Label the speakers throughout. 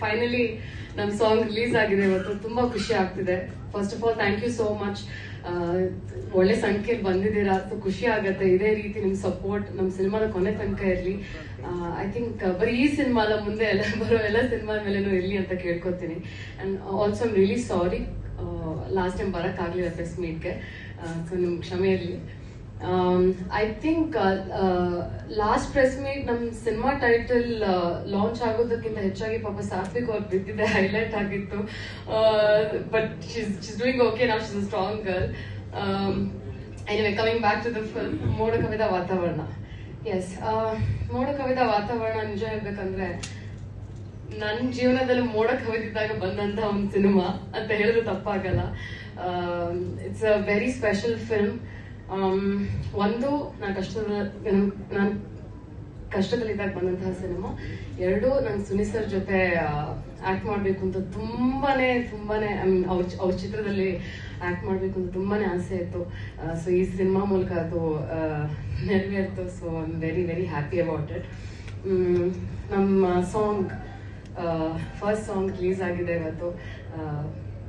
Speaker 1: Finally ನಮ್ಮ song release ಆಗಿದೆ. ಇವತ್ತು ತುಂಬಾ ಖುಷಿ ಆಗ್ತಿದೆ. First of all thank you so much ಒಳ್ಳೆ ಸಂಖ್ಯೆಯಲ್ಲಿ ಬಂದಿದ್ದೀರಾ. ಖುಷಿ ಆಗತ್ತೆ. ಇದೇ ರೀತಿ ನಿಮ್ ಸಪೋರ್ಟ್ ನಮ್ ಸಿನಿಮಾದ ಕೊನೆ ತನಕ ಇರಲಿ. ಐ ಥಿಂಕ್ ಬರೀ ಈ ಸಿನಿಮಾದ ಮುಂದೆ ಎಲ್ಲ, ಬರೋ ಎಲ್ಲ ಸಿನಿಮಾ ಮೇಲೇನೂ ಇರಲಿ ಅಂತ ಕೇಳ್ಕೊತೀನಿ. And also really sorry last time ಬರಕ್ ಆಗ್ಲಿಲ್ಲ ಫೆಸ್ಟ್ ಮೀಟ್ಗೆ ಸೊ ನಿಮ್ಗೆ ಕ್ಷಮೆ ಇರಲಿ. I think last press meet ನಮ್ ಸಿನಿಮಾ ಟೈಟಲ್ ಲಾಂಚ್ ಆಗೋದಕ್ಕಿಂತ ಹೆಚ್ಚಾಗಿ ಪಾಪ ಸಾತ್ವಿಕ್ ಅವ್ರು ಬಿದ್ದಿದೆ ಹೈಲೈಟ್ ಆಗಿತ್ತು. ಬಟ್ ಶೀಸ್ ಡೂಯಿಂಗ್ ಓಕೆ ನಾವು she's strong girl anyway coming back to the film ಮೋಡ ಕವಿದ ವಾತಾವರಣ ಎಸ್ ಮೋಡ ಕವಿದ ವಾತಾವರಣ ನಿಜ ಹೇಳ್ಬೇಕಂದ್ರೆ ನನ್ನ ಜೀವನದಲ್ಲಿ ಮೋಡ ಕವಿದಿದ್ದಾಗ ಬಂದಂತ ಒಂದು ಸಿನಿಮಾ ಅಂತ ಹೇಳಿದ್ರೆ ತಪ್ಪಾಗಲ್ಲ. It's a very special film ಒಂದು, ನಾನು ಕಷ್ಟದ, ನಾನು ಕಷ್ಟದಲ್ಲಿದ್ದಾಗ ಬಂದಂತಹ ಸಿನಿಮಾ ಎರಡು, ನಾನು ಸುನಿ ಸರ್ ಜೊತೆ ಆಕ್ಟ್ ಮಾಡಬೇಕು ಅಂತ ತುಂಬಾನೇ ತುಂಬಾನೇ ಐ ಮೀನ್ ಅವ್ರ ಅವ್ರ ಚಿತ್ರದಲ್ಲಿ ಆಕ್ಟ್ ಮಾಡಬೇಕು ಅಂತ ತುಂಬಾನೇ ಆಸೆ ಇತ್ತು. ಸೊ ಈ ಸಿನಿಮಾ ಮೂಲಕ ಅದು ನೆರವೇರ್ತು. So I am very very happy about it ನಮ್ಮ ಸಾಂಗ್ ಫಸ್ಟ್ ಸಾಂಗ್ ರಿಲೀಸ್ ಆಗಿದೆ ಇವತ್ತು.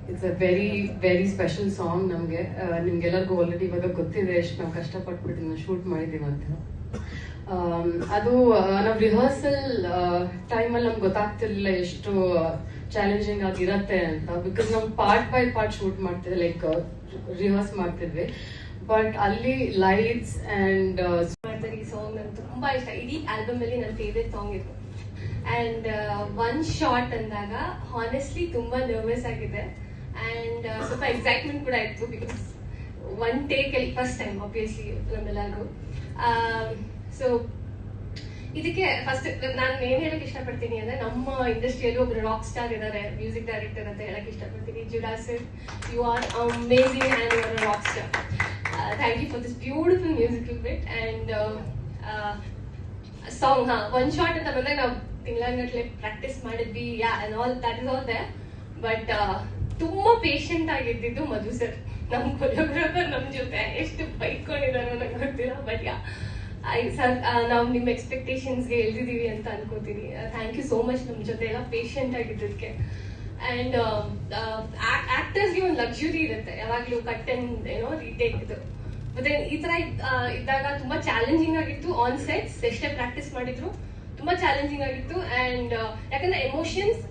Speaker 1: It's a very very special song ನಮಗೆ. ನಿಮ್ಗೆಲ್ಲರಿಗೂ ಆಲ್ರೆಡಿ ಇವಾಗ ಗೊತ್ತಿದೆ, ಎಷ್ಟು ನಾವು ಕಷ್ಟಪಟ್ಬಿಟ್ಟು ನಾವು ಶೂಟ್ ಮಾಡಿದ್ದೀವಿ ಅಂತ ಅದು ನಾವು ರಿಹರ್ಸಲ್ ಟೈಮಲ್ಲಿ ನಮ್ಗೆ ಗೊತ್ತಾಗ್ತಿರ್ಲಿಲ್ಲ ಎಷ್ಟು ಚಾಲೆಂಜಿಂಗ್ ಆಗಿರತ್ತೆ ಅಂತ. ಬಿಕಾಸ್ ನಾವು ಪಾರ್ಟ್ ಬೈ ಪಾರ್ಟ್ ಶೂಟ್ ಮಾಡ್ತಿದ್ವಿ ಲೈಕ್ ರಿಹರ್ಸ್ ಮಾಡ್ತಿದ್ವಿ. ಬಟ್ ಅಲ್ಲಿ ಲೈಟ್ಸ್ ಅಂಡ್
Speaker 2: ಈ ಸಾಂಗ್ ನಂಗೆ ತುಂಬಾ ಇಷ್ಟ. ಇಡೀ ಆಲ್ಬಮ್ ಅಲ್ಲಿ ನನ್ನ ಫೇವ್ರೆಟ್ ಸಾಂಗ್ ಇದು. ಅಂಡ್ ಒನ್ ಶಾರ್ಟ್ ಅಂದಾಗ ಹಾನೆಸ್ಟ್ಲಿ ತುಂಬಾ ನರ್ವಸ್ ಆಗಿದೆ. ಅಂಡ್ ಸ್ವಲ್ಪ ಎಕ್ಸೈಟ್ಮೆಂಟ್ ಕೂಡ ಇತ್ತು ಬಿಕಾಸ್ ಒನ್ ಟೇಕ್ ಅಲ್ಲಿ ಫಸ್ಟ್ ಟೈಮ್ ಆಬ್ವಿಯಸ್ಲಿ ನಮ್ಮೆಲ್ಲರಿಗೂ. ಸೊ ಇದಕ್ಕೆ ಫಸ್ಟ್ ನಾನು ಏನು ಹೇಳಕ್ ಇಷ್ಟಪಡ್ತೀನಿ ಅಂದ್ರೆ ನಮ್ಮ ಇಂಡಸ್ಟ್ರಿಯಲ್ಲಿ ಒಬ್ರು ರಾಕ್ ಸ್ಟಾರ್ ಇದ್ದಾರೆ ಮ್ಯೂಸಿಕ್ ಡೈರೆಕ್ಟರ್ ಅಂತ ಹೇಳಕ್ ಇಷ್ಟಪಡ್ತೀನಿ. Judah sir you are amazing and you are rock star thank you for this beautiful music bit and song ಹಾ ಒನ್ ಶಾರ್ಟ್ ಅಂತ ಬಂದಾಗ ನಾವು ತಿಂಗಳಗಟ್ಲೆ ಪ್ರಾಕ್ಟೀಸ್ ಮಾಡಿದ್ವಿ yeah and all that is all they but ತುಂಬಾ ಪೇಷಂಟ್ ಆಗಿದ್ದಿದ್ದು Madhu sir ನಮ್ choreographer ನಮ್ ಜೊತೆ ಎಷ್ಟು ಬೈಕೊಂಡಿದಾರೋ ನಂಗೆ ಗೊತ್ತಿಲ್ಲ ಬಟ್ ಯಾ ಐ ಸರ್ ನಾವು ನಿಮ್ಮ ಎಕ್ಸ್ಪೆಕ್ಟೇಷನ್ಸ್ಗೆ ಎಳ್ದಿದೀವಿ ಅಂತ ಅನ್ಕೋತೀನಿ. ಥ್ಯಾಂಕ್ ಯು ಸೋ ಮಚ್ ನಮ್ಮ ಜೊತೆ ಎಲ್ಲ ಪೇಷಂಟ್ ಆಗಿದ್ದಕ್ಕೆ ಅಂಡ್ ಆಕ್ಟರ್ಸ್ಗೆ ಒಂದು ಲಕ್ಸುರಿ ಇರುತ್ತೆ. ಯಾವಾಗಲೂ ಕಟ್ ಆ್ಯಂಡ್ ಏನೋ ರೀಟೇಕ್ ಇದು. ಮತ್ತೆ ಈ ತರ ಇದ್ದಾಗ ತುಂಬಾ ಚಾಲೆಂಜಿಂಗ್ ಆಗಿತ್ತು ಆನ್ ಸೆಟ್ಸ್ ಎಷ್ಟೇ ಪ್ರಾಕ್ಟೀಸ್ ಮಾಡಿದ್ರು. ತುಂಬಾ ಚಾಲೆಂಜಿಂಗ್ ಆಗಿತ್ತು. ಅಂಡ್ ಯಾಕಂದ್ರೆ ಎಮೋಷನ್ಸ್